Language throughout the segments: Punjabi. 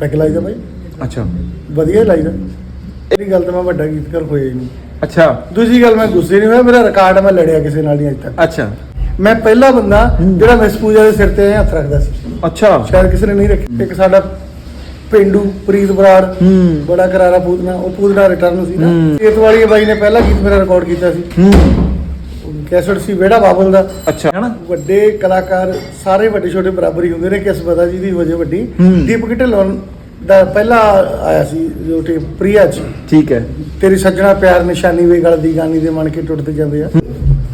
ਪੈਕ ਲਾਈਦਾ ਬਾਈ। ਅੱਛਾ। ਵਧੀਆ ਹੀ ਲਾਈਦਾ ਇਹਦੀ ਗੱਲ ਤਾਂ ਮੈਂ ਵੱਡਾ ਗੀਤਕਾਰ ਹੋਇਆ ਹੀ ਨਹੀਂ। ਅੱਛਾ। ਦੂਜੀ ਗੱਲ ਮੈਂ ਗੁੱਸੇ ਨਹੀਂ ਹੋਇਆ ਮੇਰਾ ਰਿਕਾਰਡ ਮੈਂ ਲੜਿਆ ਕਿਸੇ ਨਾਲ ਨਹੀਂ ਅੱਜ ਤੱਕ। ਅੱਛਾ। ਮੈਂ ਪਹਿਲਾ ਬੰਦਾ ਜਿਹੜਾ ਮਿਸ ਪੂਜਾ ਦੇ ਸਿਰ ਤੇ ਹੱਥ ਰੱਖਦਾ ਸੀ। ਅੱਛਾ। ਸ਼ਾਇਦ ਕਿਸੇ ਨੇ ਨਹੀਂ ਰੱਖਿਆ। ਇੱਕ ਸਾਡਾ ਪਿੰਡੂ ਪ੍ਰੀਤ ਬਰਾੜ ਬੜਾ ਕਰਾਰਾ ਪੂਤਨਾ ਉਹ ਪੂਤਨਾ ਰਿਟਰਨ ਸੀ ਨਾ। ਖੇਤ ਵਾਲੀ ਬਾਈ ਨੇ ਪਹਿਲਾ ਗੀਤ ਮੇਰਾ ਰਿਕਾਰਡ ਕੀਤਾ ਸੀ। ਕੈਸਟ ਸੀ ਵਿਹੜਾ ਬਾਬਲ ਦਾ। ਅੱਛਾ। ਹੈਨਾ? ਵੱਡੇ ਕਲਾਕਾਰ ਸਾਰੇ ਵੱਡੇ ਛੋਟੇ ਬਰਾਬਰ ਹੀ ਹੁੰਦੇ ਨੇ ਕਿਸਮਤਾ ਜੀ ਦੀ ਵਜ੍ਹਾ ਵੱਡੀ। ਦੀਪਕ ਢਿੱਲੋਂ ਦਾ ਪਹਿਲਾ ਆਇਆ ਸੀ ਜੋ ਟੇ ਪ੍ਰਿਆ ਚ ਠੀਕ ਹੈ। ਤੇਰੀ ਸੱਜਣਾ ਪਿਆਰ ਨਿਸ਼ਾਨੀ ਵੇ ਗਲ ਦੀ ਗਾਨੀ ਦੇ ਮਨ ਕੇ ਟੁੱਟਦੇ ਜਾਂਦੇ ਆ।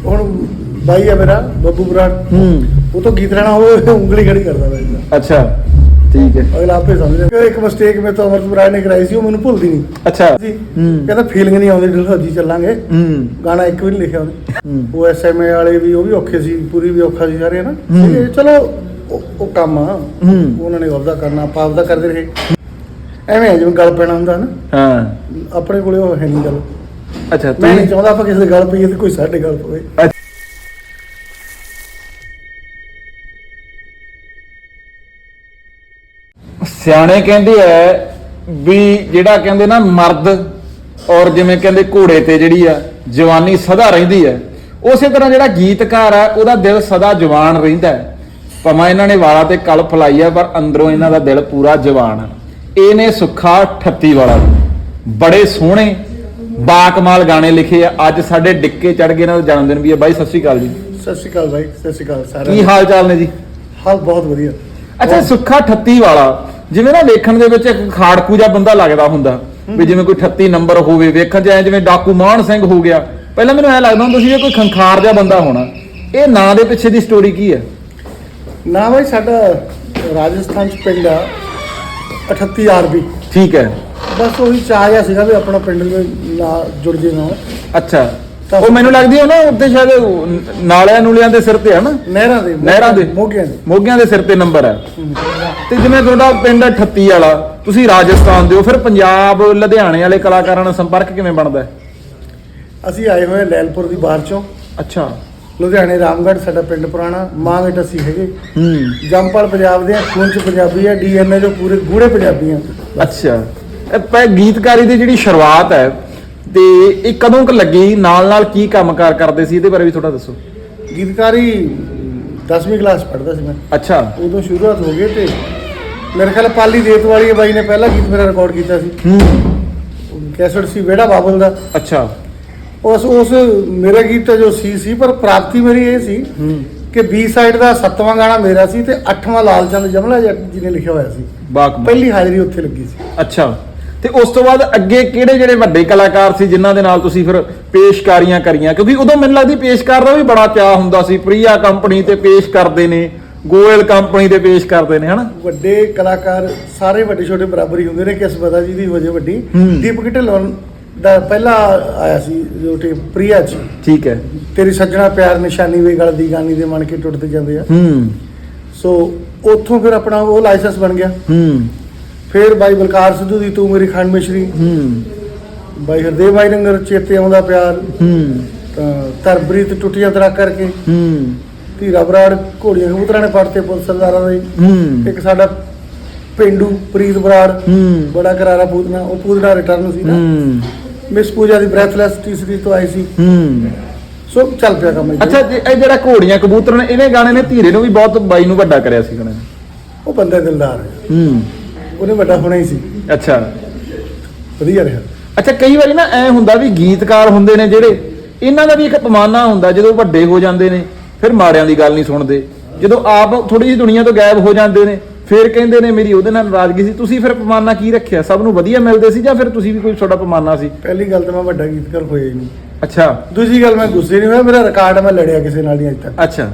ਹੁਣ ਬਾਈ ਆ ਮੇਰਾ ਬੱਬੂ ਬਰਾੜ। ਹੂੰ। ਉਹ ਤੋਂ ਗੀਤ ਰਹਿਣਾ ਹੋਵੇ ਉਂਗਲੀ ਖੜੀ ਕਰਦਾ ਬਾਈ ਅੱਛਾ। ਠੀਕ ਹੈ। ਅਗਲਾ ਆਪੇ ਸਮਝ ਲੈ ਇੱਕ ਮਿਸਟੇਕ ਮੇਰੇ ਤੋਂ ਅਮਰਤ ਬਰਾੜ ਨੇ ਕਰਾਈ ਸੀ ਉਹ ਮੈਨੂੰ ਭੁੱਲਦੀ ਨਹੀਂ। ਅੱਛਾ। ਕਹਿੰਦਾ ਫੀਲਿੰਗ ਨਹੀਂ ਆਉਂਦੀ ਢਿੱਲੋਜੀ ਚੱਲਾਂਗੇ। ਹੂੰ। ਗਾਣਾ ਇੱਕ ਵੀ ਨਹੀਂ ਲਿਖਿਆ ਉਹਨੇ। ਉਹ ਐਸਐਮਏ ਵਾਲੇ ਵੀ ਉਹ ਵੀ ਔਖੇ ਸੀ ਪੂਰੀ ਵੀ ਔਖਾ ਸੀ ਸਾਰੇ ਨਾ। ਇਹ ਚਲੋ ਉਹ- ਕੰਮ ਆ। ਹੂੰ। ਉਹਨਾਂ ਨੇ ਆਪਦਾ ਕਰਨਾ ਆਪਾਂ ਆਪਦਾ ਕਰਦੇ ਰਹੇ। ਐਵੇਂ ਜਿਵੇਂ ਗੱਲ ਪੈਣਾ ਹੁੰਦਾ ਨਾ ਹਾਂ। ਆਪਣੇ ਕੋਲੇ ਉਹ ਹੈ ਨਹੀਂ ਗੱਲ। ਅੱਛਾ ਮੈਂ ਨਹੀਂ ਚਾਹੁੰਦਾ ਆਪਾਂ ਕਿਸੇ ਦੇ ਗੱਲ ਪਈਏ ਤੇ ਕੋਈ ਸਾਡੇ ਗੱਲ ਪਵੇ। ਸਿਆਣੇ ਕਹਿੰਦੇ ਐ ਵੀ ਜਿਹੜਾ ਕਹਿੰਦੇ ਨਾ ਮਰਦ ਔਰ ਜਿਵੇਂ ਕਹਿੰਦੇ ਘੋੜੇ ਤੇ ਜਿਹੜੀ ਆ ਜਵਾਨੀ ਸਦਾ ਰਹਿੰਦੀ ਹੈ ਉਸੇ ਤਰ੍ਹਾਂ ਜਿਹੜਾ ਗੀਤਕਾਰ ਆ ਉਹਦਾ ਦਿਲ ਸਦਾ ਜਵਾਨ ਰਹਿੰਦਾ ਹੈ ਭਾਵੇਂ ਇਹਨਾਂ ਨੇ ਵਾਲਾਂ ਤੇ ਕਲ ਫਲਾਈ ਆ ਪਰ ਅੰਦਰੋਂ ਇਹਨਾਂ ਦਾ ਦਿਲ ਪੂਰਾ ਜਵਾਨ ਆ। ਇਹ ਨੇ ਸੁੱਖਾ 38 ਵਾਲਾ। ਬੜੇ ਸੋਹਣੇ ਬਾਕਮਾਲ ਗਾਣੇ ਲਿਖੇ ਆ। ਅੱਜ ਸਾਡੇ ਡਿੱਕੇ ਚੜ ਗਏ ਇਹਨਾਂ ਦਾ ਜਨਮ ਦਿਨ ਵੀ ਹੈ ਬਾਈ ਸਤਿ ਸ਼੍ਰੀ ਅਕਾਲ ਜੀ। ਸਤਿ ਸ਼੍ਰੀ ਅਕਾਲ ਬਾਈ ਸਤਿ ਸ਼੍ਰੀ ਅਕਾਲ ਕੀ ਸਾਰਿਆਂ ਹਾਲ ਚਾਲ ਨੇ ਜੀ? ਹਾਲ ਬਹੁਤ ਵਧੀਆ। ਅੱਛਾ ਸੁੱਖਾ 38 ਵਾਲਾ। ਜਿਵੇਂ ਨਾ ਵੇਖਣ ਦੇ ਵਿੱਚ ਇੱਕ ਖਾੜਕੂ ਜਿਹਾ ਬੰਦਾ ਲੱਗਦਾ ਹੁੰਦਾ ਵੀ ਜਿਵੇਂ ਕੋਈ 38 ਨੰਬਰ ਹੋਵੇ ਵੇਖਣ 'ਚ ਐ ਜਿਵੇਂ ਡਾਕੂ ਮਾਨ ਸਿੰਘ ਹੋ ਗਿਆ। ਪਹਿਲਾਂ ਮੈਨੂੰ ਐ ਲੱਗਦਾ ਹੁੰਦਾ ਸੀ ਇਹ ਕੋਈ ਖੰਖਾਰ ਜਿਹਾ ਬੰਦਾ ਹੋਣਾ। ਇਹ ਨਾਂ ਦੇ ਪਿੱਛੇ ਦੀ ਸਟੋਰੀ ਕੀ ਹੈ? ਨਾ ਬਾਈ ਸਾਡਾ ਰਾਜਸਥਾਨ ਚ ਪਿੰਡ ਆ 38 ਆਰਬੀ ਠੀਕ ਹੈ। ਬਸ ਉਹੀ ਚਾਹ ਜਿਹਾ ਸੀਗਾ ਵੀ ਆਪਣਾ ਪਿੰਡ ਦੇ ਨਾਲ ਜੁੜ ਜੇ ਨਾਲ ਅੱਛਾ। ਉਹ ਮੈਨੂੰ ਲੱਗਦੀ ਹੈ ਨਾ ਉੱਤੇ ਸ਼ਾਇਦ ਨਾਲਿਆਂ ਨੂਲਿਆਂ ਦੇ ਸਿਰ ਤੇ ਹੈ ਨਾ? ਨਹਿਰਾਂ ਦੇ ਨਹਿਰਾਂ ਦੇ। ਮੋਗਿਆਂ ਦੇ। ਮੋਗਿਆਂ ਦੇ ਸਿਰ ਤੇ ਨੰਬਰ ਹੈ। ਤੇ ਜਿਵੇਂ ਤੁਹਾਡਾ ਪਿੰਡ 38 ਵਾਲਾ ਤੁਸੀਂ ਰਾਜਸਥਾਨ ਦੇ ਹੋ ਫਿਰ ਪੰਜਾਬ ਲੁਧਿਆਣੇ ਵਾਲੇ ਕਲਾਕਾਰਾਂ ਨਾਲ ਸੰਪਰਕ ਕਿਵੇਂ ਬਣਦਾ? ਹੈ ਅਸੀਂ ਆਏ ਹੋਏ ਹਾਂ ਲੈਲਪੁਰ ਦੀ ਬਾਹਰ ਚੋਂ। ਅੱਛਾ। ਲੁਧਿਆਣੇ ਰਾਮਗੜ੍ਹ ਸਾਡਾ ਪਿੰਡ ਪੁਰਾਣਾ ਮਾਂਗਟ ਅਸੀਂ ਹੈਗੇ। ਹੂੰ। ਜੰਪਲ ਪੰਜਾਬ ਦੇ ਆ ਖੂਨ ਚ ਪੰਜਾਬੀ ਆ ਡੀਐਨਏ ਜੋ ਪੂਰੇ ਗੂੜੇ ਪੰਜਾਬੀ ਆ ਅੱਛਾ। ਇਹ ਪੈ ਗੀਤਕਾਰੀ ਦੀ ਜਿਹੜੀ ਸ਼ੁਰੂਆਤ ਹੈ ਤੇ ਇਹ ਕਦੋਂ ਕੁ ਲੱਗੀ? ਨਾਲ ਨਾਲ ਕੀ ਕੰਮਕਾਰ ਕਰਦੇ ਸੀ? ਇਹਦੇ ਬਾਰੇ ਵੀ ਥੋੜਾ ਦੱਸੋ। ਗੀਤਕਾਰੀ 10ਵੀਂ ਕਲਾਸ ਪੜ੍ਹਦਾ ਸੀ ਮੈਂ। ਅੱਛਾ। ਉਦੋਂ ਸ਼ੁਰੂਆਤ ਹੋ ਗਈ ਤੇ ਮੇਰੇ ਖਿਆਲ ਪਾਲੀ ਦੇਤ ਵਾਲੀ ਬਾਈ ਨੇ ਪਹਿਲਾ ਗੀਤ ਮੇਰਾ ਰਿਕਾਰਡ ਕੀਤਾ ਸੀ। ਹੂੰ। ਕੈਸਟ ਸੀ ਵਿਹੜਾ ਬਾਬਲ ਦਾ। ਅੱਛਾ। ਉਸ ਉਸ ਮੇਰਾ ਗੀਤ ਤਾਂ ਜੋ ਸੀ ਸੀ ਪਰ ਪ੍ਰਾਪਤੀ ਮੇਰੀ ਇਹ ਸੀ ਹੂੰ। ਕਿ ਬੀ ਸਾਈਡ ਦਾ ਸੱਤਵਾਂ ਗਾਣਾ ਮੇਰਾ ਸੀ ਤੇ ਅੱਠਵਾਂ ਲਾਲਚੰਦ ਜਮਲਾ ਜੱਟ ਜੀ ਨੇ ਲਿਖਿਆ ਹੋਇਆ ਸੀ। ਬਾਕ ਪਹਿਲੀ ਹਾਜ਼ਰੀ ਉੱਥੇ ਲੱਗੀ ਸੀ। ਅੱਛਾ। ਤੇ ਉਸ ਤੋਂ ਬਾਅਦ ਅੱਗੇ ਕਿਹੜੇ ਜਿਹੜੇ ਵੱਡੇ ਕਲਾਕਾਰ ਸੀ ਜਿਨ੍ਹਾਂ ਦੇ ਨਾਲ ਤੁਸੀਂ ਫਿਰ ਪੇਸ਼ਕਾਰੀਆਂ ਕਰੀਆਂ? ਕਿਉਂਕਿ ਉਦੋਂ ਮੈਨੂੰ ਲੱਗਦੀ ਪੇਸ਼ਕਾਰ ਦਾ ਵੀ ਬੜਾ ਚਾਹ ਹੁੰਦਾ ਸੀ। ਪ੍ਰਿਆ ਕੰਪਨੀ ਤੇ ਪੇਸ਼ ਕਰਦੇ ਨੇ। ਗੋਇਲ ਕੰਪਨੀ ਤੇ ਪੇਸ਼ ਕਰਦੇ ਨੇ ਹਨਾ? ਵੱਡੇ ਕਲਾਕਾਰ ਸਾਰੇ ਵੱਡੇ ਛੋਟੇ ਬਰਾਬਰ ਹੀ ਹੁੰਦੇ ਨੇ ਕਿਸਮਤਾ ਜੀ ਦੀ ਵਜ੍ਹਾ ਵੱਡੀ। ਦੀਪਕ ਢਿੱਲੋਂ ਦਾ ਪਹਿਲਾ ਆਇਆ ਸੀ ਜੋ ਟੇ ਪ੍ਰਿਆ ਚ ਠੀਕ ਹੈ। ਤੇਰੀ ਸੱਜਣਾ ਪਿਆਰ ਨਿਸ਼ਾਨੀ ਵੇ ਗਲ ਦੀ ਗਾਨੀ ਦੇ ਮਨ ਕੇ ਟੁੱਟਦੇ ਜਾਂਦੇ ਆ। ਹੂੰ। ਸੋ ਉੱਥੋਂ ਫਿਰ ਆਪਣਾ ਉਹ ਲਾਇਸੈਂਸ ਬਣ ਗਿਆ। ਹੂੰ। ਫਿਰ ਬਾਈ ਬਲਕਾਰ ਸਿੱਧੂ ਦੀ ਤੂੰ ਮੇਰੀ ਖੰਡ ਮਿਸ਼ਰੀ। ਹੂੰ। ਬਾਈ ਹਰਦੇਵ ਬਾਈ ਨੰਗਰ ਚੇਤੇ ਆਉਂਦਾ ਪਿਆਰ। ਹੂੰ। ਤਾਂ ਤਰਬਰੀਤ ਟੁੱਟੀਆਂ ਤਰਾ ਕਰਕੇ। ਹੂੰ। ਧੀਰਾ ਬਰਾੜ ਘੋੜੀਆਂ ਕਬੂਤਰਾਂ ਨੇ ਪੜਤੇ ਪੁਲਿਸ ਸਰਦਾਰਾਂ ਦੇ। ਹੂੰ। ਇੱਕ ਸਾਡਾ ਪਿੰਡੂ ਪ੍ਰੀਤ ਬਰਾੜ ਹੂੰ। ਬੜਾ ਕਰਾਰਾ ਪੂਤਨਾ ਉਹ ਪੂਤਨਾ ਰਿਟਰਨ ਸੀ ਨਾ। ਹੂੰ। ਮਿਸ ਪੂਜਾ ਦੀ ਬ੍ਰੈਥਲੈਸ ਤੀਸਰੀ ਤੋਂ ਆਈ ਸੀ। ਹੂੰ। ਸੋ ਚੱਲ ਪਿਆ ਕੰਮ ਇੱਥੇ। ਅੱਛਾ ਜੀ, ਇਹ ਜਿਹੜਾ ਘੋੜੀਆਂ ਕਬੂਤਰ ਨੇ ਇਹਨੇ ਗਾਣੇ ਨੇ ਧੀਰੇ ਨੂੰ ਵੀ ਬਹੁਤ ਬਾਈ ਨੂੰ ਵੱਡਾ ਕਰਿਆ ਸੀ ਗਾਣੇ ਨੇ ਉਹ ਬੰਦਾ ਦਿਲਦਾਰ ਹੈ। ਹੂੰ। ਉਹਨੇ ਵੱਡਾ ਹੋਣਾ ਹੀ ਸੀ। ਅੱਛਾ। ਵਧੀਆ ਰਿਹਾ। ਅੱਛਾ ਕਈ ਵਾਰੀ ਨਾ ਐ ਹੁੰਦਾ ਵੀ ਗੀਤਕਾਰ ਹੁੰਦੇ ਨੇ ਜਿਹੜੇ ਇਹਨਾਂ ਦਾ ਵੀ ਇੱਕ ਪਮਾਨਾ ਹੁੰਦਾ ਜਦੋਂ ਵੱਡੇ ਹੋ ਜਾਂਦੇ ਨੇ। ਫਿਰ ਮਾੜਿਆਂ ਦੀ ਗੱਲ ਨਹੀਂ ਸੁਣਦੇ। ਜਦੋਂ ਆਪ ਥੋੜੀ ਜਿਹੀ ਦੁਨੀਆ ਤੋਂ ਗਾਇਬ ਹੋ ਜਾਂਦੇ ਨੇ ਫਿਰ ਕਹਿੰਦੇ ਨੇ ਮੇਰੀ ਉਹਦੇ ਨਾਲ ਨਾਰਾਜ਼ਗੀ ਸੀ। ਤੁਸੀਂ ਫਿਰ ਪਮਾਨਾ ਕੀ ਰੱਖਿਆ? ਸਭ ਨੂੰ ਵਧੀਆ ਮਿਲਦੇ ਸੀ ਜਾਂ ਫਿਰ ਤੁਸੀਂ ਵੀ ਕੋਈ ਤੁਹਾਡਾ ਪਮਾਨਾ ਸੀ? ਪਹਿਲੀ ਗੱਲ ਤਾਂ ਮੈਂ ਵੱਡਾ ਗੀਤਕਾਰ ਹੋਇਆ ਹੀ ਨਹੀਂ। ਅੱਛਾ। ਦੂਜੀ ਗੱਲ ਮੈਂ ਗੁੱਸੇ ਨਹੀਂ ਹੋਇਆ। ਮੇਰਾ ਰਿਕਾਰਡ ਮੈਂ ਲੜਿਆ ਕਿਸੇ ਨਾਲ ਨਹੀਂ ਅੱਜ ਤੱਕ। ਅੱਛਾ।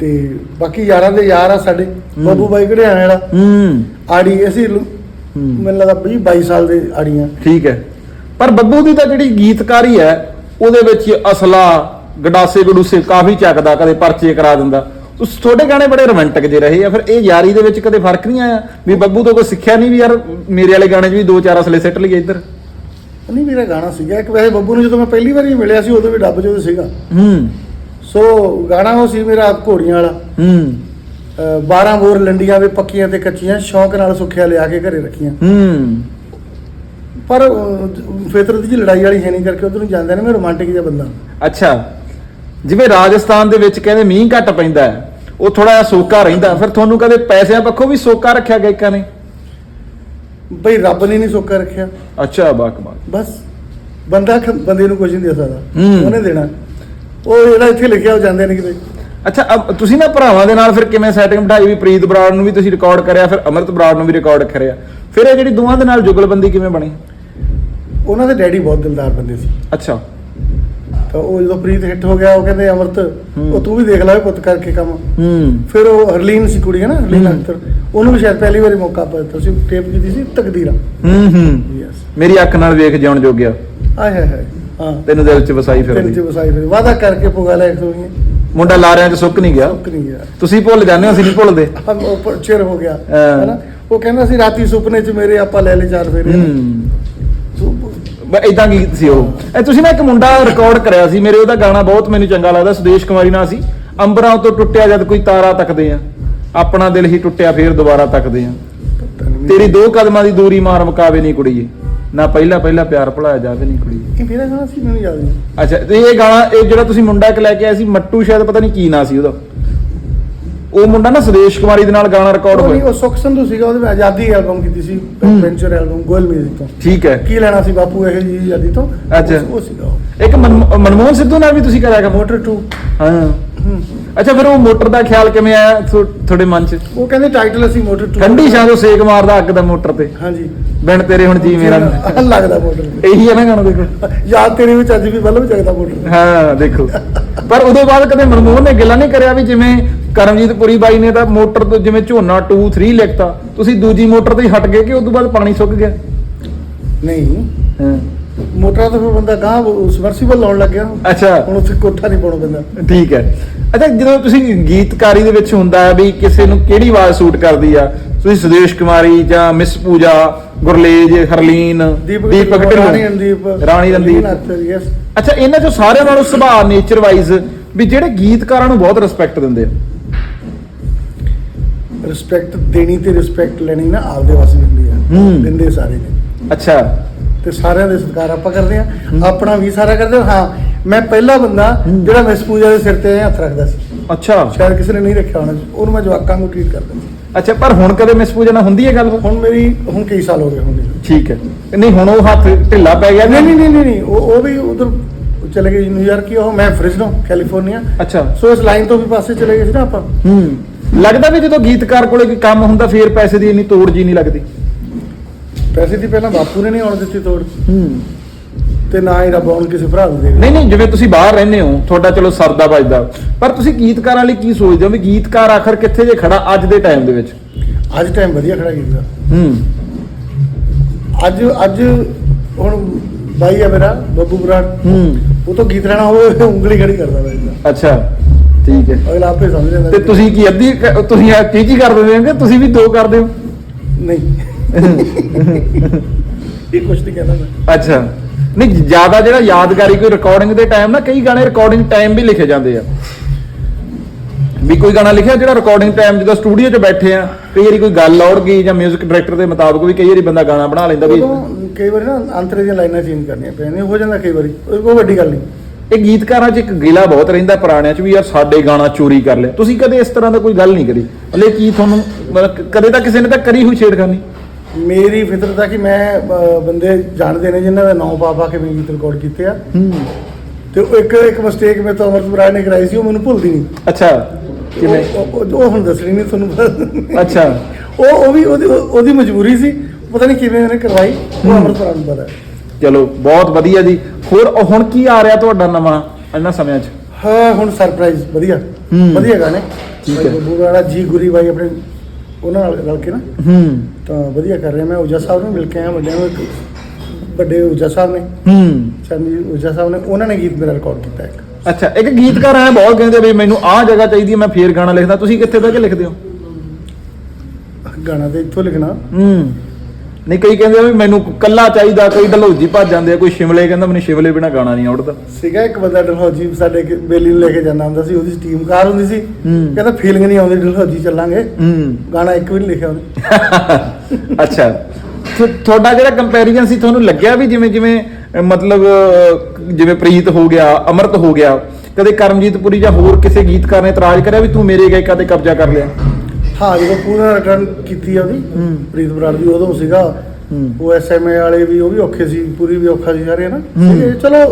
ਤੇ ਬਾਕੀ ਯਾਰਾਂ ਦੇ ਯਾਰ ਆ ਸਾਡੇ। ਬੱਬੂ ਬਾਈ ਘੜਿਆਣੇ ਵਾਲਾ। ਹੂੰ। ਆੜੀ ਅਸੀਂ ਮੈਨੂੰ ਲੱਗਦਾ 20 22 ਸਾਲ ਦੇ ਆੜੀਆਂ। ਠੀਕ ਹੈ। ਪਰ ਬੱਬੂ ਦੀ ਤਾਂ ਜਿਹੜੀ ਗੀਤਕਾਰੀ ਹੈ ਉਹਦੇ ਵਿੱਚ ਅਸਲਾ ਗਡਾਸੇ ਗਡੂਸੇ ਕਾਫੀ ਚੱਕਦਾ ਕਦੇ ਪਰਚੇ ਕਰਾ ਦਿੰਦਾ। ਉਸ ਤੁਹਾਡੇ ਗਾਣੇ ਬੜੇ ਰੋਮਾਂਟਿਕ ਜੇ ਰਹੇ ਆ ਫਿਰ ਇਹ ਯਾਰੀ ਦੇ ਵਿੱਚ ਕਦੇ ਫ਼ਰਕ ਨਹੀਂ ਆਇਆ? ਵੀ ਬੱਬੂ ਤੋਂ ਕੋਈ ਸਿੱਖਿਆ ਨਹੀਂ ਵੀ ਯਾਰ ਮੇਰੇ ਵਾਲੇ ਗਾਣੇ 'ਚ ਵੀ ਦੋ ਚਾਰ ਅਸਲੇ ਸਿੱਟ ਲਈਏ ਇੱਧਰ? ਨਹੀਂ ਮੇਰਾ ਗਾਣਾ ਸੀਗਾ। ਇੱਕ ਵੈਸੇ ਬੱਬੂ ਨੂੰ ਜਦੋਂ ਮੈਂ ਪਹਿਲੀ ਵਾਰੀ ਮਿਲਿਆ ਸੀ ਉਦੋਂ ਵੀ ਡੱਬ ਜਦੋਂ ਸੀਗਾ। ਹੂੰ। ਸੋ ਗਾਣਾ ਉਹ ਸੀ ਮੇਰਾ ਘੋੜੀਆਂ ਵਾਲਾ। ਹੂੰ। 12 ਬੋਰ ਲੰਡੀਆਂ ਵੀ ਪੱਕੀਆਂ ਤੇ ਕੱਚੀਆਂ ਸ਼ੌਂਕ ਨਾਲ ਸੁੱਖਿਆ ਲਿਆ ਕੇ ਘਰੇ ਰੱਖੀਆਂ। ਹੂੰ। ਪਰ ਫਿਤਰਤ ਦੀ ਲੜਾਈ ਵਾਲੀ ਹੈ ਨਹੀਂ ਕਰਕੇ ਉਧਰ ਨੂੰ ਜਾਂਦੇ ਨੇ ਮੈਂ ਰੋਮਾਂਟਿਕ ਜਿਹਾ ਬੰਦਾ। ਅੱਛਾ। ਜਿਵੇਂ ਰਾਜਸਥਾਨ ਦੇ ਵਿੱਚ ਕਹਿੰਦੇ ਮੀਂਹ ਘੱਟ ਪੈਂਦਾ ਹੈ ਉਹ ਥੋੜਾ ਜਿਹਾ ਸੋਕਾ ਰਹਿੰਦਾ ਫਿਰ ਤੁਹਾਨੂੰ ਕਦੇ ਪੈਸਿਆਂ ਪੱਖੋਂ ਵੀ ਸੋਕਾ ਰੱਖਿਆ ਗਾਇਕਾਂ ਨੇ? ਬਈ ਰੱਬ ਨੇ ਨਹੀਂ ਸੋਕਾ ਰੱਖਿਆ। ਅੱਛਾ ਬਾਕ ਬਾਕ। ਬਸ ਬੰਦਾ ਖ- ਬੰਦੇ ਨੂੰ ਕੁਝ ਨਹੀਂ ਦੇ ਸਕਦਾ। ਹੂੰ। ਉਹਨੇ ਦੇਣਾ। ਉਹ ਜਿਹੜਾ ਇੱਥੇ ਲਿਖਿਆ ਉਹ ਜਾਂਦੇ ਨੇ ਕਿਤੇ। ਅੱਛਾ ਅਬ ਤੁਸੀਂ ਨਾ ਭਰਾਵਾਂ ਦੇ ਨਾਲ ਫਿਰ ਕਿਵੇਂ ਸੈਟਿੰਗ ਬਿਠਾਈ ਵੀ ਪ੍ਰੀਤ ਬਰਾੜ ਨੂੰ ਵੀ ਤੁਸੀਂ ਰਿਕਾਰਡ ਕਰਿਆ ਫਿਰ ਅਮਰਤ ਬਰਾੜ ਨੂੰ ਵੀ ਰਿਕਾਰਡ ਕਰਿਆ। ਫਿਰ ਇਹ ਜਿਹੜੀ ਦੋਵਾਂ ਦੇ ਨਾਲ ਜੁਗਲਬੰਦੀ ਕਿਵੇਂ ਬਣੀ? ਉਹਨਾਂ ਦੇ ਡੈਡੀ ਬਹੁਤ ਦਿਲਦਾਰ ਬੰਦੇ ਸੀ। ਅੱਛਾ। ਤਾਂ ਉਹ ਜਦੋਂ ਪ੍ਰੀਤ ਹਿੱਟ ਹੋ ਗਿਆ ਉਹ ਕਹਿੰਦੇ ਅਮਰਤ। ਉਹ ਤੂੰ ਵੀ ਦੇਖ ਲੈ ਪੁੱਤ ਕਰਕੇ ਕੰਮ। ਹੂੰ। ਫਿਰ ਉਹ ਹਰਲੀਨ ਸੀ ਕੁੜੀ ਹੈ ਨਾ ਹਰਲੀਨ। ਅਖਤਰ ਉਹਨੂੰ ਵੀ ਸ਼ਾਇਦ ਪਹਿਲੀ ਵਾਰੀ ਮੌਕਾ ਪਾਇਆ ਤੁਸੀਂ ਟੇਪ ਕੀਤੀ ਸੀ ਤਕਦੀਰਾਂ। ਹੂੰ ਹੂੰ। ਯੈਸ ਮੇਰੀ ਅੱਖ ਨਾਲ ਵੇਖ ਜਿਉਣ ਜੋਗਿਆ। ਆਏ ਹਾਏ ਹਾਏ ਹਾਂ। ਤੈਨੂੰ ਦਿਲ 'ਚ ਵਸਾਈ ਫਿਰ ਦਿਲ ਚ ਵਸਾਈ ਫਿਰ ਵਾਦਾ ਕਰਕੇ ਪੁਗਾ ਲੈ ਸੋਈਏ ਮੁੰਡਾ ਲਾਰਿਆਂ 'ਚ ਸੁੱਕ ਨਹੀਂ ਗਿਆ। ਸੁੱਕ ਨਹੀਂ ਗਿਆ। ਤੁਸੀਂ ਭੁੱਲ ਜਾਂਦੇ ਹੋ ਅਸੀਂ ਨਹੀਂ ਭੁੱਲਦੇ। ਹਮ ਉੱਪਰ ਚਿਰ ਹੋ ਗਿਆ। ਹਾਂ। ਹੈ ਨਾ? ਉਹ ਕਹਿੰਦਾ ਸੀ ਰਾਤੀ ਸੁਪਨੇ ਚ ਮੇਰੇ ਆਪਾਂ ਲੈ ਲੈ ਚਾਰ ਫੇਰੇ। ਹੂੰ। ਇਦਾਂ ਗੀਤ ਸੀ ਉਹ? ਇਹ ਤੁਸੀਂ ਨਾ ਇੱਕ ਮੁੰਡਾ ਰਿਕਾਰਡ ਕਰਿਆ ਸੀ ਮੇਰੇ ਉਹਦਾ ਗਾਣਾ ਬਹੁਤ ਮੈਨੂੰ ਚੰਗਾ ਲੱਗਦਾ ਸੁਦੇਸ਼ ਕੁਮਾਰੀ ਨਾਲ ਸੀ। ਅੰਬਰਾਂ ਤੋਂ ਟੁੱਟਿਆ ਜਦ ਕੋਈ ਤਾਰਾ ਤੱਕਦੇ ਆ। ਆਪਣਾ ਦਿਲ ਹੀ ਟੁੱਟਿਆ ਫੇਰ ਦੁਬਾਰਾ ਤੱਕਦੇ ਆ। ਤੇਰੀ ਦੋ ਕਦਮਾਂ ਦੀ ਦੂਰੀ ਮਾਰ ਮੁਕਾਵੇ ਨਹੀਂ ਕੁੜੀਏ। ਨਾ ਪਹਿਲਾ ਪਹਿਲਾ ਪਿਆਰ ਭੁਲਾਇਆ ਜਾਵੇ ਨਹੀਂ ਕੁੜੀਏ। ਇਹ ਮੇਰਾ ਗਾਣਾ ਸੀ? ਮੈਨੂੰ ਯਾਦ ਨਹੀਂ ਅੱਛਾ ਤੇ ਇਹ ਗਾਣਾ ਇਹ ਜਿਹੜਾ ਤੁਸੀਂ ਮੁੰਡਾ ਇੱਕ ਲੈ ਕੇ ਆਏ ਸੀ ਮੱਟੂ ਸ਼ਾਇਦ ਪਤਾ ਨਹੀਂ ਕੀ ਨਾਂ ਸੀ ਉਹਦਾ। ਉਹ ਮੁੰਡਾ ਨਾ ਸੁਦੇਸ਼ ਕੁਮਾਰੀ ਦੇ ਨਾਲ ਗਾਣਾ ਰਿਕਾਰਡ ਉਹ ਨਹੀਂ ਹੋਇਆ। ਉਹ ਸੁਖ ਸੰਧੂ ਸੀਗਾ ਉਹਦੇ ਵਿੱਚ ਆਜ਼ਾਦੀ ਐਲਬਮ ਕੀਤੀ ਸੀ। ਵੈਂਚਰ ਐਲਬਮ ਗੋਲ ਮਿਊਜ਼ਿਕ ਤੋਂ। ਠੀਕ ਹੈ। ਕੀ ਲੈਣਾ ਸੀ ਬਾਪੂ ਇਹ ਜੀ ਆਜ਼ਾਦੀ ਤੋਂ? ਅੱਛਾ। ਉਹ- ਉਹ ਸੀਗਾ ਉਹ। ਇੱਕ ਮਨ- ਮਨਮੋਹਨ ਸਿੱਧੂ ਨਾਲ ਵੀ ਤੁਸੀਂ ਕਰਿਆ ਮੋਟਰ 2 ਹਾਂ। ਅੱਛਾ ਫਿਰ ਉਹ ਮੋਟਰ ਦਾ ਖਿਆਲ ਕਿਵੇਂ ਆਇਆ ਤੁਹਾਡੇ ਮਨ 'ਚ? ਉਹ ਕਹਿੰਦੇ ਟਾਈਟਲ ਅਸੀਂ ਮੋਟਰ 2 ਠੰਡੀ ਛਾਂ ਤੋਂ ਸੇਕ ਮਾਰਦਾ ਅੱਗ ਦਾ ਮੋਟਰ ਤੇ। ਹਾਂਜੀ। ਬਿਨ ਤੇਰੇ ਹੁਣ ਜੀ ਮੇਰਾ ਆਹ ਲੱਗਦਾ ਮੋਟਰ। ਇਹੀ ਹੈ ਨਾ ਗਾਣਾ ਦੇਖੋ। ਯਾਦ ਤੇਰੇ ਵਿੱਚ ਅੱਜ ਵੀ ਬਲਬ ਜਗਦਾ ਮੋਟਰ ਹਾਂ ਦੇਖੋ। ਪਰ ਉਦੋਂ ਬਾਅਦ ਕਦੇ ਮਨਮੋਹਨ ਨੇ ਗਿਲਾ ਨਹੀਂ ਕਰਿਆ ਵੀ ਜਿਵੇਂ ਕਰਮਜੀਤ ਪੁਰੀ ਬਾਈ ਨੇ ਤਾਂ ਮੋਟਰ ਤੋਂ ਜਿਵੇਂ ਝੋਨਾ 2 3 ਲਿਖਤਾ। ਤੁਸੀਂ ਦੂਜੀ ਮੋਟਰ ਤੇ ਹੀ ਹਟ ਗਏ ਕਿ ਉਦੋਂ ਬਾਅਦ ਪਾਣੀ ਸੁੱਕ ਗਿਆ? ਨਹੀਂ। ਹਾਂ। ਮੋਟਰਾਂ ਤੋਂ ਫਿਰ ਬੰਦਾ ਗਾਂ ਸਮਰਸੀਬਲ ਲਾਉਣ ਲੱਗ ਗਿਆ ਅੱਛਾ। ਹੁਣ ਉੱਥੇ ਕੋਠਾ ਨਹੀਂ ਪਾਉਣਾ ਪੈਂਦਾ। ਠੀਕ ਹੈ। ਅੱਛਾ ਜਦੋਂ ਤੁਸੀਂ ਗੀਤਕਾਰੀ ਦੇ ਵਿੱਚ ਹੁੰਦਾ ਹੈ ਵੀ ਕਿਸੇ ਨੂੰ ਕਿਹੜੀ ਆਵਾਜ਼ ਸੂਟ ਕਰਦੀ ਆ? ਤੁਸੀਂ ਸੁਦੇਸ਼ ਕੁਮਾਰੀ ਜਾਂ ਮਿਸ ਪੂਜਾ ਗੁਰਲੇਜ ਹਰਲੀਨ ਦੀਪਕ ਢਿੱਲੋਂ, ਰਾਣੀ ਰਣਦੀਪ। ਅੱਛਾ ਇਹਨਾਂ ਚੋਂ ਸਾਰਿਆਂ ਨਾਲੋਂ ਸੁਭਾਅ ਨੇਚਰ ਵਾਈਜ਼ ਵੀ ਜਿਹੜੇ ਗੀਤਕਾਰਾਂ ਨੂੰ ਬਹੁਤ ਰਿਸਪੈਕਟ ਦਿੰਦੇ ਆ। ਰਿਸਪੈਕਟ ਦੇਣੀ ਤੇ ਰਿਸਪੈਕਟ ਲੈਣੀ ਨਾ ਆਪਦੇ ਵਾਸਤੇ ਹੁੰਦੀ ਆ। ਦਿੰਦੇ ਸਾਰੇ ਨੇ। ਅੱਛਾ। ਤੇ ਸਾਰਿਆਂ ਦੇ ਸਤਿਕਾਰ ਆਪਾਂ ਕਰਦੇ ਆ ਆਪਣਾ ਵੀ ਸਾਰਾ ਕਰਦੇ ਆ। ਹਾਂ ਮੈਂ ਪਹਿਲਾ ਬੰਦਾ। ਜਿਹੜਾ ਮਿਸ ਪੂਜਾ ਦੇ ਸਿਰ ਤੇ ਹੱਥ ਰੱਖਦਾ ਸੀ। ਅੱਛਾ। ਸ਼ਾਇਦ ਕਿਸੇ ਨੇ ਨਹੀਂ ਰੱਖਿਆ ਹੋਣਾ। ਉਹਨੂੰ ਮੈਂ ਜਵਾਕਾਂ ਨੂੰ ਟ੍ਰੀਟ ਕਰਦਾ ਸੀ ਅੱਛਾ ਪਰ ਹੁਣ ਕਦੇ ਮਿਸ ਪੂਜਾ ਨਾਲ ਹੁੰਦੀ ਹੈ ਗੱਲ? ਹੁਣ ਮੇਰੀ ਹੁਣ ਕਈ ਸਾਲ ਹੋ ਗਏ ਹੁੰਦੇ ਠੀਕ ਹੈ। ਨਹੀਂ ਹੁਣ ਉਹ ਹੱਥ ਢਿੱਲਾ ਪੈ ਗਿਆ ਨਹੀਂ ਨਹੀਂ ਨਹੀਂ ਨਹੀਂ, ਨਹੀਂ। ਉਹ ਉਹ ਵੀ ਉਧਰ ਚਲੇ ਗਏ ਨਿਊਯਾਰਕ ਹੀ ਉਹ। ਮੈਂ ਫ੍ਰਿਸਨੋ ਕੈਲੀਫੋਰਨੀਆ। ਅੱਛਾ। ਸੋ ਇਸ ਲਾਈਨ ਤੋਂ ਵੀ ਪਾਸੇ ਚਲੇ ਗਏ ਸੀ ਨਾ ਆਪਾਂ। ਹੂੰ। ਲੱਗਦਾ ਵੀ ਜਦੋਂ ਗੀਤਕਾਰ ਕੋਲੇ ਕੋਈ ਕੰਮ ਹੁੰਦਾ ਫੇਰ ਪੈਸੇ ਦੀ ਇੰਨੀ ਤੋੜ ਜੀ ਨਹੀਂ ਲੱਗਦੀ। ਪੈਸੇ ਦੀ ਪਹਿਲਾਂ ਬਾਪੂ ਨੇ ਨਹੀਂ ਆਉਣ ਦਿੱਤੀ ਤੋੜ। ਹੂੰ। ਤੇ ਨਾ ਹੀ ਰੱਬ ਆਉਣ ਕਿਸੇ ਭਰਾ ਨੂੰ ਦੇ ਨਹੀਂ ਨਹੀਂ ਜਿਵੇਂ ਤੁਸੀਂ ਬਾਹਰ ਰਹਿੰਦੇ ਹੋ ਤੁਹਾਡਾ ਚਲੋ ਸਰਦਾ ਵੱਜਦਾ। ਪਰ ਤੁਸੀਂ ਗੀਤਕਾਰਾਂ ਲਈ ਕੀ ਸੋਚਦੇ ਹੋ ਵੀ ਗੀਤਕਾਰ ਆਖਰ ਕਿੱਥੇ ਜੇ ਖੜਾ ਅੱਜ ਦੇ ਟਾਈਮ ਦੇ ਵਿੱਚ? ਅੱਜ ਟਾਈਮ ਵਧੀਆ ਖੜਾ ਕੀਤਾ। ਹੂੰ। ਅੱਜ ਅੱਜ ਹੁਣ ਬਾਈ ਆ ਮੇਰਾ ਬੱਬੂ ਬਰਾੜ। ਹੂੰ। ਉਹ ਤਾਂ ਗੀਤ ਰਹਿਣਾ ਹੋਵੇ ਉਂਗਲੀ ਖੜੀ ਕਰਦਾ ਵਾ ਅੱਛਾ ਠੀਕ ਹੈ। ਅਗਲਾ ਆਪੇ ਸਮਝ ਜਾਂਦਾ ਤੇ ਤੁਸੀਂ ਕੀ ਅੱਧੀ ਤੁਸੀਂ ਆ ਕੀ ਕੀ ਕਰ ਦਿੰਦੇ ਹੋ ਕਿ ਤੁਸੀਂ ਵੀ ਦੋ ਕਰਦੇ ਹੋ ਨਹੀਂ। ਇਹ ਕੁਛ ਨਹੀਂ ਕਹਿੰਦਾ ਮੈਂ। ਅੱਛਾ। ਨਹੀਂ ਜ਼ਿਆਦਾ ਜਿਹੜਾ ਯਾਦਗਾਰੀ ਕੋਈ ਰਿਕਾਰਡਿੰਗ ਦੇ ਟਾਈਮ ਨਾ ਕਈ ਗਾਣੇ ਰਿਕਾਰਡਿੰਗ ਟਾਈਮ ਵੀ ਲਿਖੇ ਜਾਂਦੇ ਆ। ਵੀ ਕੋਈ ਗਾਣਾ ਲਿਖਿਆ ਜਿਹੜਾ ਰਿਕਾਰਡਿੰਗ ਟਾਈਮ ਜਦੋਂ ਸਟੂਡੀਓ 'ਚ ਬੈਠੇ ਆ ਕਈ ਵਾਰੀ ਕੋਈ ਗੱਲ ਔੜ ਗਈ ਜਾਂ 뮤직 ਡਾਇਰੈਕਟਰ ਦੇ ਮੁਤਾਬਕ ਵੀ ਕਈ ਵਾਰੀ ਬੰਦਾ ਗਾਣਾ ਬਣਾ ਲੈਂਦਾ ਵੀ ਉਦੋਂ ਕਈ ਵਾਰੀ ਨਾ ਅੰਤਰੇ ਦੀਆਂ ਲਾਈਨਾਂ ਚੇਂਜ ਕਰਨੀਆਂ ਪੈਂਦੀਆਂ ਹੋ ਜਾਂਦਾ ਕਈ ਵਾਰੀ। ਉਹ ਕੋਈ ਵੱਡੀ ਗੱਲ ਨਹੀਂ। ਇਹ ਗੀਤਕਾਰਾਂ 'ਚ ਇੱਕ ਗਿਲਾ ਬਹੁਤ ਰਹਿੰਦਾ ਪੁਰਾਣਿਆਂ 'ਚ ਵੀ ਯਾਰ ਸਾਡੇ ਗਾਣਾ ਚੋਰੀ ਕਰ ਲਿਆ। ਤੁਸੀਂ ਕਦੇ ਇਸ ਤਰ੍ਹਾਂ ਦਾ ਕੋਈ ਗੱਲ ਨਹੀਂ ਕਰੀ। ਹਲੇ ਕੀ ਤੁਹਾਨੂੰ ਮਤਲਬ ਕਦੇ ਤਾਂ ਕਿਸੇ ਨੇ ਤਾਂ ਕਰੀ ਹੋਈ ਛੇੜਖਾਨੀ। ਮੇਰੀ ਫਿਤਰਤ ਆ ਕਿ ਮੈਂ ਬੰਦੇ ਜਾਣਦੇ ਨੇ ਜਿਨ੍ਹਾਂ ਦਾ ਨਾਮ ਪਾ ਪਾ ਕੇ ਮੈਂ ਗੀਤ ਰਿਕਾਰਡ ਕੀਤੇ ਆ ਹੂੰ ਤੇ ਉਹ ਇੱਕ ਇੱਕ ਮਿਸਟੇਕ ਮੈਂ ਤੋਂ ਅਮਰਤ ਬਰਾੜ ਨੇ ਕਰਾਈ ਸੀ ਉਹ ਮੈਨੂੰ ਭੁੱਲਦੀ ਨਹੀਂ ਅੱਛਾ ਕਿਵੇਂ ਉਹ- ਉਹ ਉਹ ਹੁਣ ਦੱਸਣੀ ਨਹੀਂ ਤੁਹਾਨੂੰ ਪਤਾ। ਅੱਛਾ ਉਹ ਉਹ ਵੀ ਉਹਦੀ ਉਹ- ਉਹਦੀ ਮਜਬੂਰੀ ਸੀ ਪਤਾ ਨਹੀਂ ਕਿਵੇਂ ਉਹਨੇ ਕਰਵਾਈ ਉਹ। ਅਮਰਤ ਬਰਾੜ ਨੂੰ ਪਤਾ ਹੈ। ਚਲੋ ਬਹੁਤ ਵਧੀਆ ਜੀ ਹੋਰ ਉਹ ਹੁਣ ਕੀ ਆ ਰਿਹਾ ਤੁਹਾਡਾ ਨਵਾਂ ਇਹਨਾਂ ਸਮਿਆਂ 'ਚ ਹਾਂ ਹੁਣ ਸਰਪ੍ਰਾਈਜ਼ ਵਧੀਆ ਹੂੰ। ਵਧੀਆ ਗਾਣੇ ਠੀਕ ਹੈ। ਬੱਬੂ ਵਾਲਾ ਜੀ ਗੁਰੀ ਬਾਈ ਆਪਣੇ ਉਹਨਾਂ ਨਾਲ ਰਲ ਕੇ ਨਾ। ਹੂੰ। ਤਾਂ ਵਧੀਆ ਕਰ ਰਹੇ ਮੈਂ। ਉਜਾ ਸਾਹਿਬ ਨੂੰ ਮਿਲ ਕੇ ਆਇਆ ਵੱਡਿਆਂ ਨੂੰ ਇੱਕ ਵੱਡੇ ਉਜਾ ਸਾਹਿਬ ਨੇ। ਹੂੰ। ਚੰਦੀ ਉਜਾ ਸਾਹਿਬ ਨੇ ਉਹਨਾਂ ਨੇ ਗੀਤ ਮੇਰਾ ਰਿਕਾਰਡ ਕੀਤਾ ਇੱਕ। ਅੱਛਾ ਇੱਕ ਗੀਤਕਾਰ ਐ ਬਹੁਤ ਕਹਿੰਦੇ ਵੀ ਮੈਨੂੰ ਆਹ ਜਗ੍ਹਾ ਚਾਹੀਦੀ ਹੈ ਮੈਂ ਫੇਰ ਗਾਣਾ ਲਿਖਦਾ। ਤੁਸੀਂ ਕਿੱਥੇ ਬਹਿ ਕੇ ਲਿਖਦੇ ਹੋ? ਗਾਣਾ ਤੇ ਇੱਥੋਂ ਲਿਖਣਾ। ਹੂੰ। ਨਹੀਂ ਕਈ ਕਹਿੰਦੇ ਆ ਵੀ ਮੈਨੂੰ ਕੱਲਾ ਚਾਹੀਦਾ ਕਈ ਡਲਹੌਜੀ ਭੱਜ ਜਾਂਦੇ ਆ ਕੋਈ ਸ਼ਿਮਲੇ ਕਹਿੰਦਾ ਮੈਨੂੰ ਸ਼ਿਮਲੇ ਬਿਨਾ ਗਾਣਾ ਨਹੀਂ ਆਉੜਦਾ ਸੀਗਾ ਇੱਕ ਬੰਦਾ ਡਲਹੌਜੀ ਸਾਡੇ ਬੇਲੀ ਨੂੰ ਲੈ ਕੇ ਜਾਂਦਾ ਹੁੰਦਾ ਸੀ ਉਹਦੀ ਟੀਮ ਕਾਰ ਹੁੰਦੀ ਸੀ। ਕਹਿੰਦਾ ਫੀਲਿੰਗ ਨਹੀਂ ਆਉਂਦੀ ਡਲਹੌਜੀ ਚੱਲਾਂਗੇ। ਗਾਣਾ ਇੱਕ ਵੀ ਨਹੀਂ ਲਿਖਿਆ ਉਹਨੇ। ਅੱਛਾ। ਤੁ- ਤੁਹਾਡਾ ਜਿਹੜਾ ਕੰਪੈਰੀਜ਼ਨ ਸੀ ਤੁਹਾਨੂੰ ਲੱਗਿਆ ਵੀ ਜਿਵੇਂ ਜਿਵੇਂ ਮਤਲਬ ਜਿਵੇਂ ਪ੍ਰੀਤ ਹੋ ਗਿਆ ਅਮਰਤ ਹੋ ਗਿਆ ਕਦੇ ਕਰਮਜੀਤ ਪੁਰੀ ਜਾਂ ਹੋਰ ਕਿਸੇ ਗੀਤਕਾਰ ਨੇ ਇਤਰਾਜ਼ ਕਰਿਆ ਵੀ ਤੂੰ ਮੇਰੇ ਗਾਇਕਾਂ ਤੇ ਕਬਜ਼ਾ ਕਰ ਲਿਆ? ਹਾਂ ਜਦੋਂ ਪੂਰਾ ਰਿਟਰਨ ਕੀਤੀ ਆ ਉਹਦੀ ਹੂੰ। ਪ੍ਰੀਤ ਬਰਾੜ ਦੀ ਉਦੋਂ ਸੀਗਾ ਹੂੰ। ਉਹ ਐਸਐਮਏ ਵਾਲੇ ਵੀ ਉਹ ਵੀ ਔਖੇ ਸੀ ਪੂਰੀ ਵੀ ਔਖਾ ਸੀ ਸਾਰੇ ਨਾ ਹੂੰ। ਚਲੋ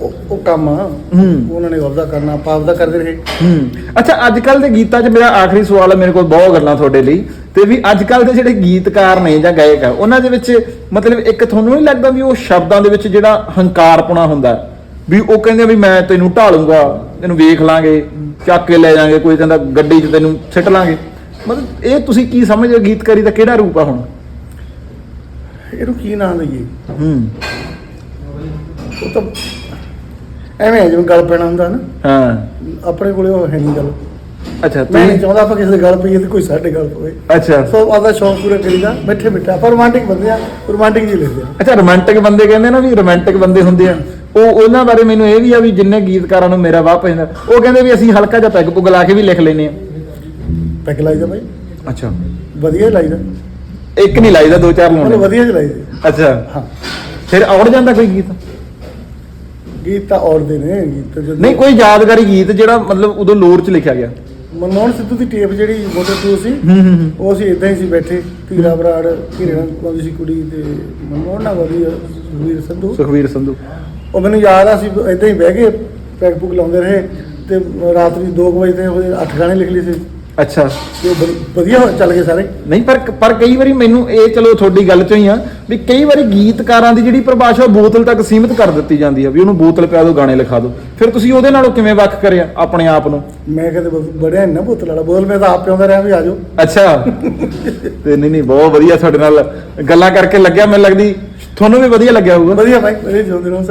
ਉਹ- ਉਹ ਕੰਮ ਆ ਹੂੰ। ਉਹਨਾਂ ਨੇ ਆਪਦਾ ਕਰਨਾ ਆਪਾਂ ਆਪਦਾ ਕਰਦੇ ਰਹੇ ਹੂੰ ਅੱਛਾ ਅੱਜ ਕੱਲ ਦੇ ਗੀਤਾਂ 'ਚ ਮੇਰਾ ਆਖਰੀ ਸਵਾਲ ਹੈ ਮੇਰੇ ਕੋਲ ਬਹੁਤ ਗੱਲਾਂ ਤੁਹਾਡੇ ਲਈ ਤੇ ਵੀ ਅੱਜ ਕੱਲ ਦੇ ਜਿਹੜੇ ਗੀਤਕਾਰ ਨੇ ਜਾਂ ਗਾਇਕ ਆ ਉਹਨਾਂ ਦੇ ਵਿੱਚ ਮਤਲਬ ਇੱਕ ਤੁਹਾਨੂੰ ਨਹੀਂ ਲੱਗਦਾ ਵੀ ਉਹ ਸ਼ਬਦਾਂ ਦੇ ਵਿੱਚ ਜਿਹੜਾ ਹੰਕਾਰਪੁਣਾ ਹੁੰਦਾ ਹੈ, ਵੀ ਉਹ ਕਹਿੰਦੇ ਆ ਵੀ ਮੈਂ ਤੈਨੂੰ ਢਾਲੂੰਗਾ ਤੈਨੂੰ ਵੇਖ ਲਾਂਗੇ ਚੱਕ ਕੇ ਲੈ ਜਾਾਂਗੇ ਕੋਈ ਕਹਿੰਦਾ ਗੱਡੀ 'ਚ ਤੈਨੂੰ ਸਿੱਟ ਲਾਂਗੇ ਮਤਲਬ ਇਹ ਤੁਸੀਂ ਕੀ ਸਮਝਦੇ ਹੋ ਗੀਤਕਾਰੀ ਦਾ ਕਿਹੜਾ ਰੂਪ ਆ ਹੁਣ? ਇਹਨੂੰ ਕੀ ਨਾਂ ਦਈਏ ਹੂੰ। ਉਹ ਤਾਂ ਐਵੇਂ ਹੈ ਜਿਵੇਂ ਗੱਲ ਪੈਣਾ ਹੁੰਦਾ ਨਾ। ਹਾਂ। ਆਪਣੇ ਕੋਲੇ ਉਹ ਹੈ ਨਹੀਂ ਗੱਲ। ਅੱਛਾ ਮੈਂ ਨਹੀਂ ਤੁਸੀਂ ਚਾਹੁੰਦਾ ਆਪਾਂ ਕਿਸੇ ਦੇ ਗੱਲ ਪਈਏ ਤੇ ਕੋਈ ਸਾਡੇ ਗੱਲ ਪਵੇ। ਅੱਛਾ। ਸੋ ਆਪਦਾ ਸ਼ੌਂਕ ਪੂਰਾ ਕਰੀਦਾ ਬੈਠੇ ਬੈਠਾ। ਆਪਾਂ ਰੋਮਾਂਟਿਕ ਬੰਦੇ ਆ ਰੋਮਾਂਟਿਕ ਜੀ ਲਿਖਦੇ ਆ। ਅੱਛਾ ਰੋਮਾਂਟਿਕ ਬੰਦੇ ਕਹਿੰਦੇ ਨਾ ਵੀ ਰੋਮਾਂਟਿਕ ਬੰਦੇ ਹੁੰਦੇ ਆ। ਉਹ ਉਹਨਾਂ ਬਾਰੇ ਮੈਨੂੰ ਇਹ ਵੀ ਆ ਵੀ ਜਿੰਨੇ ਗੀਤਕਾਰਾਂ ਨੂੰ ਮੇਰਾ ਵਾਹ ਪੈਂਦਾ ਉਹ ਕਹਿੰਦੇ ਵੀ ਅਸੀਂ ਹਲਕਾ ਜਿਹਾ ਪੈਗ ਪੁਗ ਲਾ ਕੇ ਵੀ ਲਿਖ ਲੈਨੇ ਆ। ਪੈਕ ਲਾਈਦਾ ਬਾਈ। ਅੱਛਾ। ਵਧੀਆ ਲਾਈਦਾ ਇੱਕ ਨਹੀਂ ਲਾਈਦਾ ਦੋ ਚਾਰ ਮਤਲਬ ਲਾਉਣੇ ਵਧੀਆ ਜਿਹਾ ਲਾਈਦਾ ਅੱਛਾ। ਹਾਂ। ਫਿਰ ਔੜ ਜਾਂਦਾ ਕੋਈ ਗੀਤ? ਗੀਤ ਤਾਂ ਔੜਦੇ ਨੇ ਗੀਤ ਜਦੋਂ ਨਹੀਂ ਕੋਈ ਯਾਦਗਾਰੀ ਗੀਤ ਜਿਹੜਾ ਮਤਲਬ ਉਦੋਂ ਲੋਰ ਚ ਲਿਖਿਆ ਗਿਆ। ਮਨਮੋਹਨ ਸਿੱਧੂ ਦੀ ਟੇਪ ਜਿਹੜੀ ਮੋਟਰ ਟੂ ਸੀ ਹੂੰ ਹੂੰ ਹੂੰ। ਉਹ ਅਸੀਂ ਇਦਾਂ ਹੀ ਸੀ ਬੈਠੇ ਧੀਰਾ ਬਰਾੜ ਨਾਲ ਪਾਉਂਦੀ ਸੀ ਕੁੜੀ ਤੇ ਮਨਮੋਹਨ ਨਾਲ ਵਧੀਆ ਸੁਖਵੀਰ ਸੰਧੂ। ਸੁਖਵੀਰ ਸੰਧੂ। ਉਹ ਮੈਨੂੰ ਯਾਦ ਆ ਅਸੀਂ ਇਦਾਂ ਹੀ ਬਹਿ ਕੇ ਪੈਗ ਪੁਗ ਲਾਉਂਦੇ ਰਹੇ ਤੇ ਰਾਤ ਵੀ 2 ਵਜੇ ਤੇ ਉਹਦੇ 8 ਗਾਣੇ ਲਿਖ ਲਏ ਸੀ। ਅੱਛਾ। ਤੇ ਉਹ ਵਧ- ਵਧੀਆ ਚੱਲ ਗਏ ਸਾਰੇ। ਨਹੀਂ ਪਰ ਪਰ ਕਈ ਵਾਰੀ ਮੈਨੂੰ ਇਹ ਚਲੋ ਤੁਹਾਡੀ ਗੱਲ ਚੋਂ ਹੀ ਆ ਵੀ ਕਈ ਵਾਰੀ ਗੀਤਕਾਰਾਂ ਦੀ ਜਿਹੜੀ ਪਰਿਭਾਸ਼ਾ ਉਹ ਬੋਤਲ ਤੱਕ ਸੀਮਿਤ ਕਰ ਦਿੱਤੀ ਜਾਂਦੀ ਆ ਵੀ ਉਹਨੂੰ ਬੋਤਲ ਪਿਆ ਦਿਓ ਗਾਣੇ ਲਿਖਾ ਦਿਓ ਫਿਰ ਤੁਸੀਂ ਉਹਦੇ ਨਾਲੋਂ ਕਿਵੇਂ ਵੱਖ ਕਰਿਆ ਆਪਣੇ ਆਪ ਨੂੰ? ਮੈਂ ਕਹਿੰਦੇ ਬੜਿਆ ਨਾ ਬੋਤਲ ਵਾਲਾ। ਬੋਲ ਮੈਂ ਤਾਂ ਆਪ ਪਿਆਉਂਦਾ ਰਿਹਾ ਵੀ ਆ ਜਾਓ। ਅੱਛਾ। ਤੇ ਨਹੀਂ ਨਹੀਂ ਬਹੁਤ ਵਧੀਆ ਤੁਹਾਡੇ ਨਾਲ ਗੱਲਾਂ ਕਰਕੇ ਲੱਗਿਆ ਮੈਨੂੰ ਲੱਗਦੀ ਤੁਹਾਨੂੰ ਵੀ ਵਧੀਆ ਲੱਗਿਆ ਹੋਊਗਾ। ਵਧੀਆ ਭਾਈ ਵਧੀਆ ਜਿਉਂਦੇ ਰਹੋ।